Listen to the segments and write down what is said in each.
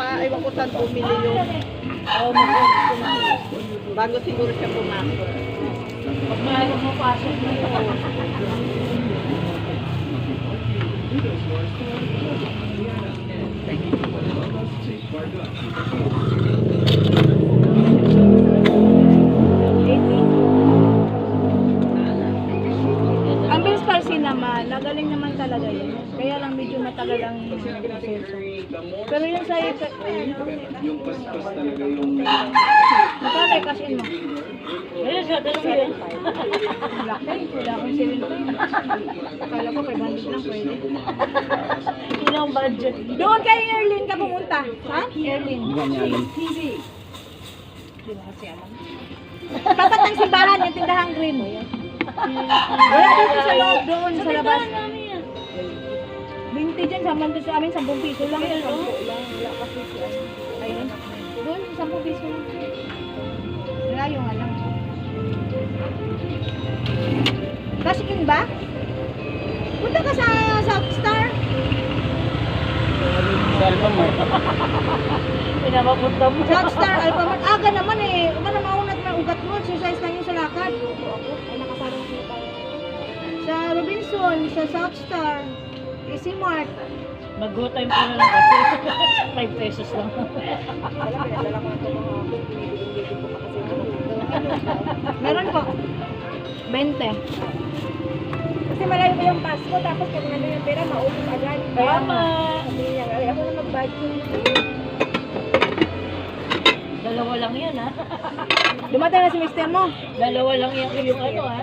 pa, ko saan bumili yun. Oo, mag-open na. Bago siguro siya pumasok. Pag mahal mo pasok mo. Ang proseso. Pero yun sa Magkano yung cash in mo? Ayun siya, dalawa yun. Laki, wala akong 7 Akala ko 500 lang pwede. Ilang budget? Doon kay Erlin ka pumunta. Ha? Erlin. Di ba kasi alam? Tapat ng simbahan, yung tindahan green. Wala dito sa loob doon, sa labas. Binti dyan, sa doon sa amin, 10 piso lang. 10 lang, wala kasi siya. Ayun. Doon, 10 piso lang. Layo nga lang. Cash in ba? Punta ka sa South Star. Pinapapunta mo. South Star, Alphamart. Aga naman eh. Uga na maunat na ugat mo. Exercise lang yun sa lakad. Sa Robinson, sa South Star, Easy Mart. Mag-go time ko na lang kasi 5 pesos lang. Meron po. 20. Kasi malayo pa yung Pasko, tapos pag nandun yung pera, maubos agad. Tama. Sabi niya, "Ay, ako na mag-budget. Dalawa lang yan ha. Dumating na si mister mo. Dalawa lang yan yung ano ha.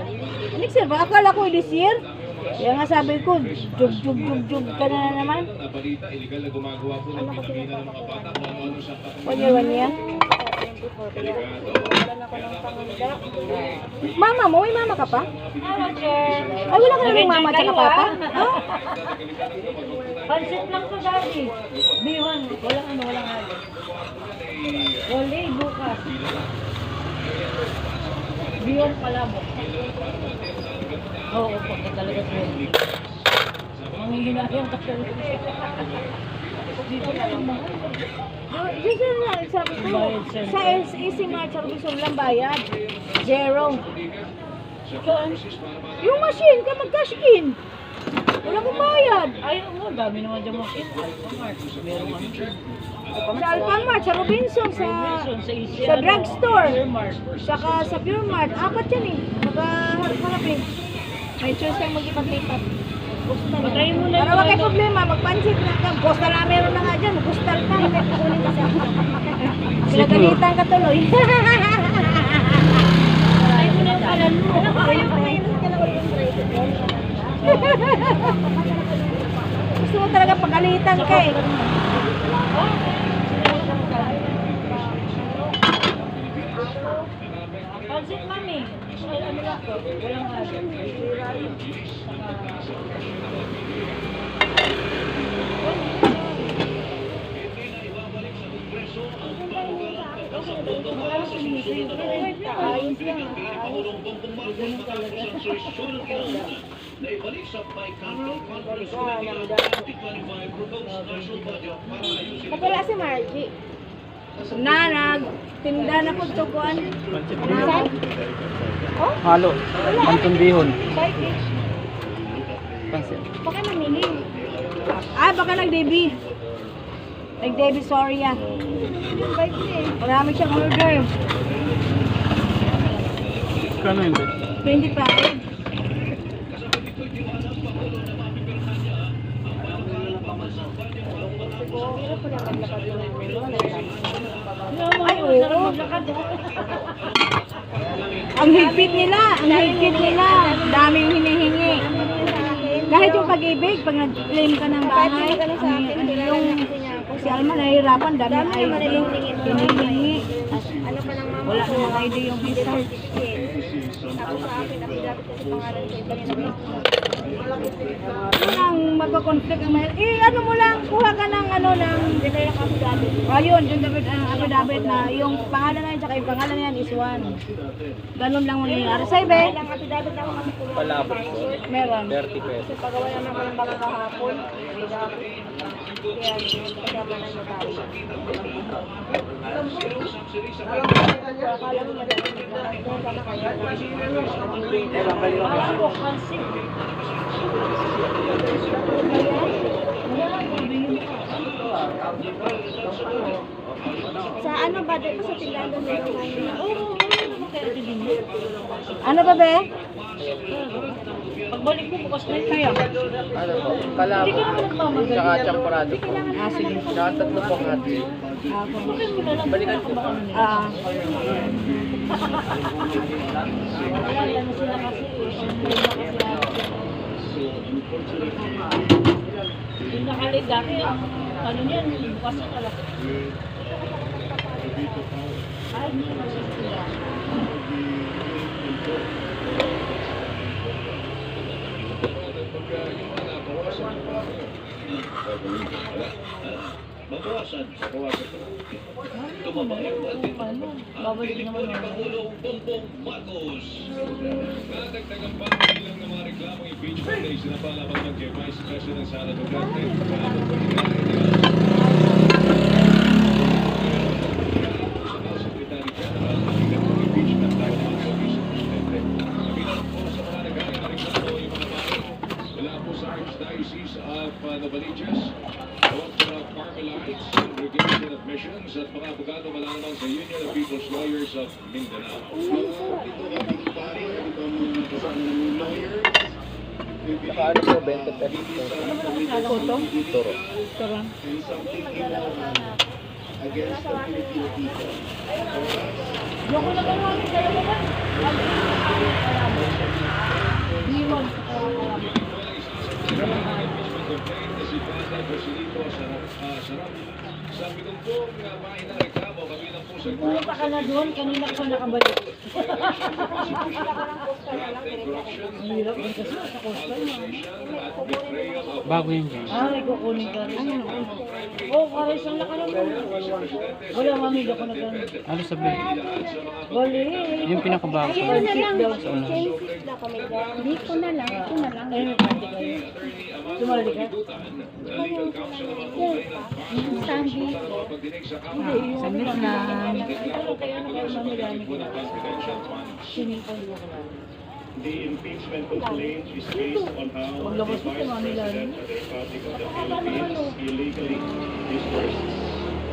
Next year ba? Akala ko this year. Kaya nga sabi ko, jug, jug, jug, jug ka na naman. One year, one year. Mama mo, may mama ka pa? Hello. Ay, wala ka na ng mama at Nag-enjoy papa? Ha? Pansit lang to, Daddy. B1. Walang ano, walang ano. Wala, bukas. B1 pala mo. Oo, pagka talaga siya. Ang hinahiyang ka talaga. Dito na lang mga. Just na, sabi ko, sa Mart, sa Robinson lang bayad. Zero. Saan? Yung machine ka mag-cash in. Wala kong bayad. Ay, oo, dami naman dyan mga kit. Alphamart. Meron dyan. Sa Alphamart, sa Robinson, sa sa drugstore. Saka sa Pure Mart. Apat yan eh. Magkaharap-harapin. May choice kang mag-ipaglipat. Patayin mo na Para wag kayo ano. problema, magpansit na ka. Postal na meron na nga dyan. Postal ka. Hindi ko kunin kasi ako. Pinagalitan ka tuloy. Patayin mo na yung kalan mo. Gusto mo talaga pagalitan ka eh. Pansit, mami. Ay, ano lang to? Walang ano. Kapala si Margie. Na, nagtinda na po tukuan. Oh? Halo. Pantundihon. Bike Pansit. Baka namiling. Ah, baka nag-debi. Nag-debi, sorry ah. Bike eh. Marami siyang order. Kano yun? 25. Ay, oo. Ang higpit nila, ang higpit nila, daming hinihingi. Kahit yung pag-ibig, pag nag-claim ka ng bahay, ang, yung si Alma nahihirapan, daming ID, hinihingi. Wala namang ID yung visa. Walang magka-conflict ang mahal. Eh, ano mo lang, kuha ka ng ano, ng Ayun, yung David, uh, affidavit na yung pangalan na yun, tsaka yung pangalan na yan is one. Ganun lang mangyayari. Sa iba, eh, Palabot po. meron. 30 pesos. Pagawa naman ko ng bago kahapon. Sa ano ba? Doon sa tindahan doon nila Oo, Ano ba, be? Pagbalik mo, bukas na kaya. Ano po? Kalabo. Tsaka champurado po. Ah, sige. Tsaka tatlo po hati. Balikan ko ba? Ah, Wala na sila kasi. Yung nakalid dati, ano niyan, bukas na pala. Ay, hindi na sila. Ano, babalik naman ako. Nadagdagan pa ang ilang ng mga reklamong impeachment na isinapalaban ng Vice President Sara Duterte. Kaabot pa rin Secretary General ang ilang ng impeachment dahil naman sa Vice Presidente. Kabilang po sa mga nagaling na reklamo yung mga mari mula po sa Archdiocese of uh, Novaliches, Doctor of Carmelites, Missions at mga abogado mula naman sa Union of People's Lawyers of Mindanao. Tsaka ano po, 20 pesos po. photo? Turo. Tara. Yung ko naman kami, dalawa ba? Iwan. si Father Joselito Sarap. Sarap. Sa pinumpong uh, bahay ng reklamo, kabilang po sa Pumunta ka na doon, kanina ko nakabalik. Hirap din kasi sa na. Bago yun dyan. Ah, may kukunin ka rin. Oo, oh, kares ang laka ng Wala, mami, ako na ganun. Ano sabihin? Bali. Yung pinakabago. Ayun na lang. seat na kami. Dito na lang. Ito na lang. Ayun, pwede kayo. Sumali ka? Sandy. Submit na. Pero kaya ano kayo mami, dami ko na. Singin ko ko na. The impeachment complaint is based on how the Vice. President of the Republic of the Philippines illegally dispersed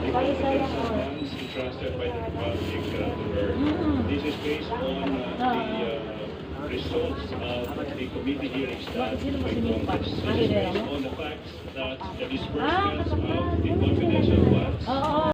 the confidence of funds entrusted by the Republic uh, to her. This is based on uh, the uh, results of the committee hearings that we conduct. Based on the fact that the disbursement of the confidential funds